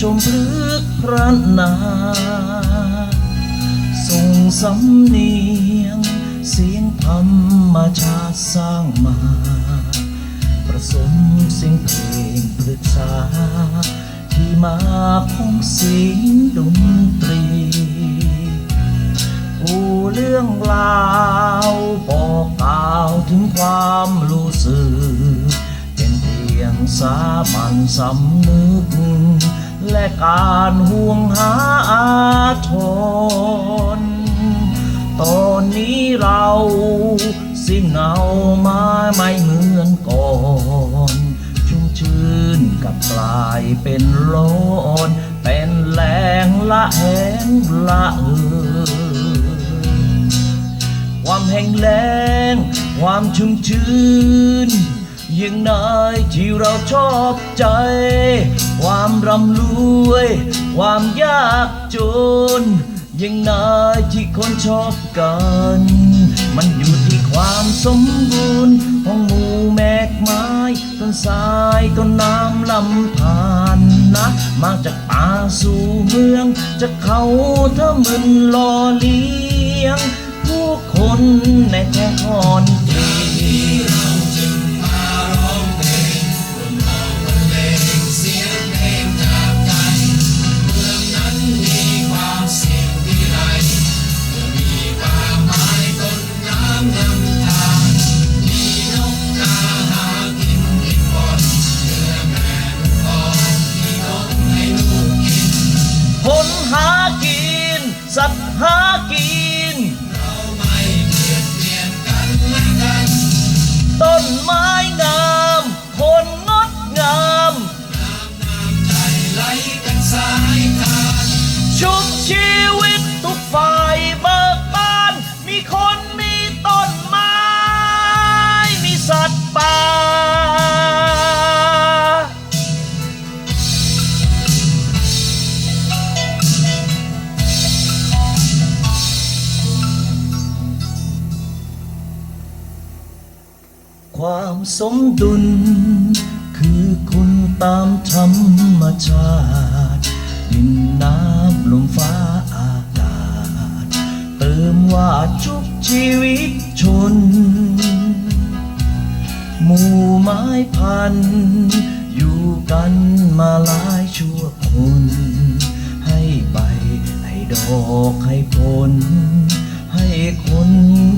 ชมพฤกพระนาส่งสำเนียง เสียงธรรมชาติสร้างมา ประสมเสียงเพลงปรึกษา ที่มาของเสียงดนตรีผู้เรื่องราวบอกกล่าวถึงความรู้สึก เป็นเพียงสามัญสำนึก และการห่วงหาอาทรตอนนี้เราสิ้นเงามาไม่เหมือนก่อนชุ่มชื่นกับกลายเป็นร้อนเป็นแรงละแหงละเออความแห้งแล้งความชุ่มชื้น ยังนายที่เราชอบใจ ความร่ำรวย ความยากจนยังนายที่คนชอบกัน มันอยู่ที่ความสมบูรณ์ของหมู่แมกไม้ต้นสายต้นน้ำลำธารนะ มาจากป่าสู่เมืองจากเขาถ้ามึนล่อเลี้ยง ผู้คนในแท่คอนกรี ความสมดุล คือคุณตามธรรมชาติ ดินน้ำลมฟ้าอากาศ เติมว่าทุกชีวิตชน หมู่ไม้พัน อยู่กันมาหลายชั่วคน ให้ใบให้ดอกให้ผลให้คน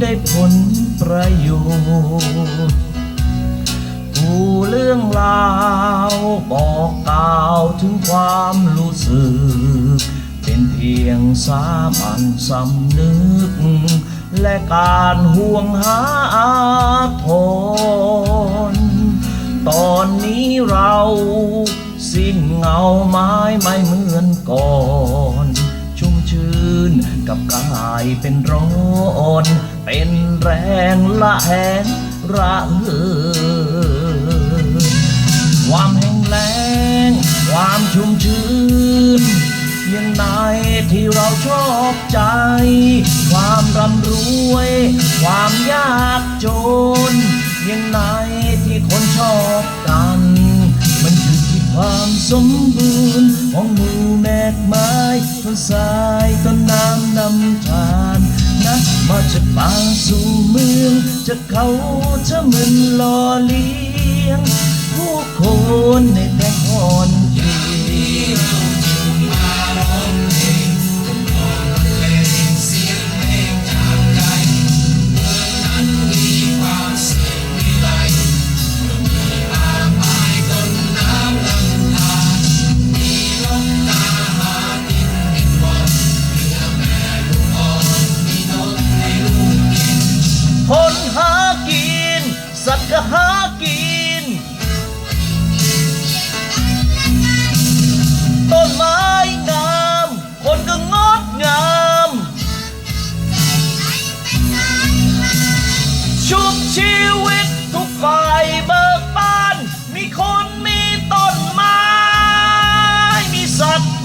ได้ผลประโยชน์ ผู้เรื่องราว บอกกล่าวถึงความรู้สึก เป็นเพียงสามัญสำนึก และการห่วงหาอาทรตอนนี้เราสิ้นเงาไม้ไม่เหมือนก่อน ชุ่มชื้นกับกายเป็นร้อน เป็นแรงละแหงระเหิน ความชุ่มชื้นยังไงที่เราชอบใจ ความร่ำรวย ความยากจน ยังไงที่คนชอบกัน มันอยู่ที่ความสมบูรณ์ของหมู่แมกไม้ต้นสายต้นน้ำนำทานนะมาจากป่าสู่เมืองจากเขาจะมึนหล่อเลี้ยงผู้คนในแผ่นคอน ก Suck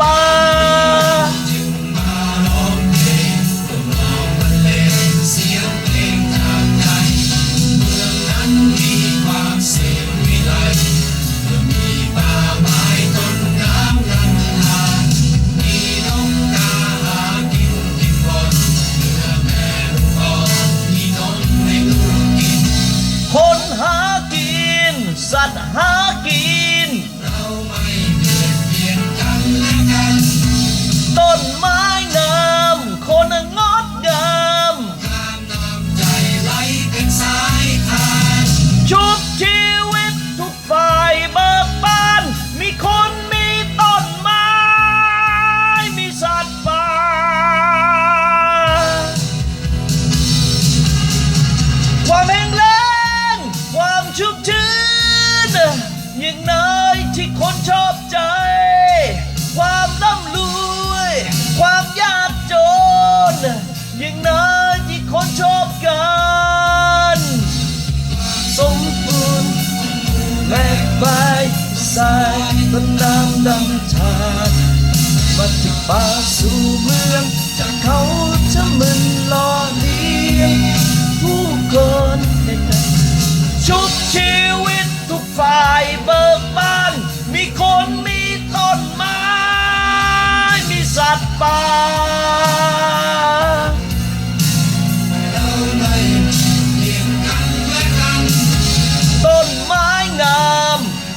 ชอบใจ ความร่ำรวย ความยากจน ยิ่งน้อยที่คนชอบกันสมบูรณ์แบกใบสายต้นน้ำดำชาดมาที่ป่าสู่เมือง จากเขาจะมึนรอเลี้ยง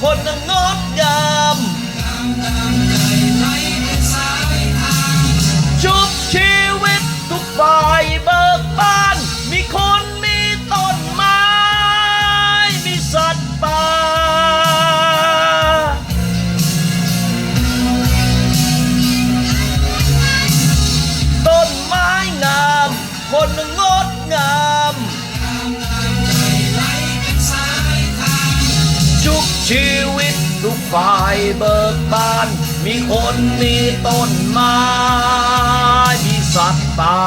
คนงดง ชีวิตทุกฝ่ายเบิกบาน มีคนมีต้นไม้มีสัตว์ป่า